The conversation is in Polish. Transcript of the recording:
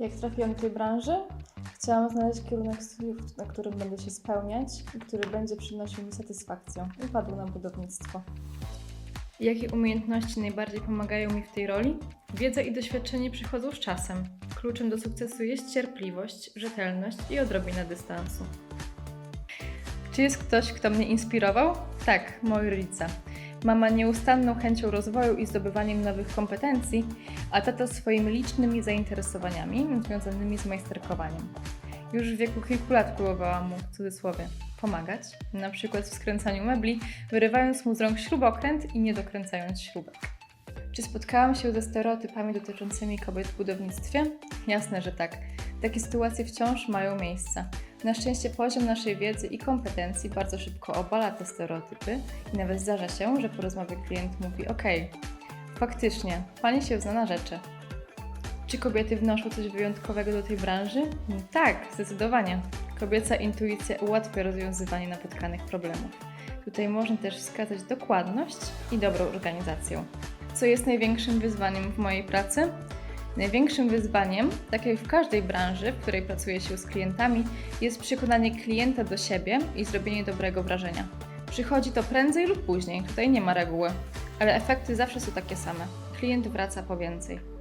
Jak trafiłam do tej branży, chciałam znaleźć kierunek studiów, na którym będę się spełniać i który będzie przynosił mi satysfakcję. I padł na budownictwo. Jakie umiejętności najbardziej pomagają mi w tej roli? Wiedza i doświadczenie przychodzą z czasem. Kluczem do sukcesu jest cierpliwość, rzetelność i odrobina dystansu. Czy jest ktoś, kto mnie inspirował? Tak, moi rodzice. Mama nieustanną chęcią rozwoju i zdobywaniem nowych kompetencji, a tata swoimi licznymi zainteresowaniami związanymi z majsterkowaniem. Już w wieku kilku lat próbowałam mu, w cudzysłowie, pomagać, na przykład w skręcaniu mebli, wyrywając mu z rąk śrubokręt i nie dokręcając śrubek. Czy spotkałam się ze stereotypami dotyczącymi kobiet w budownictwie? Jasne, że tak. Takie sytuacje wciąż mają miejsce. Na szczęście poziom naszej wiedzy i kompetencji bardzo szybko obala te stereotypy i nawet zdarza się, że po rozmowie klient mówi: OK, faktycznie, pani się zna na rzeczy. Czy kobiety wnoszą coś wyjątkowego do tej branży? Tak, zdecydowanie. Kobieca intuicja ułatwia rozwiązywanie napotkanych problemów. Tutaj można też wskazać dokładność i dobrą organizację. Co jest największym wyzwaniem w mojej pracy? Największym wyzwaniem, tak jak w każdej branży, w której pracuje się z klientami, jest przekonanie klienta do siebie i zrobienie dobrego wrażenia. Przychodzi to prędzej lub później, tutaj nie ma reguły, ale efekty zawsze są takie same. Klient wraca po więcej.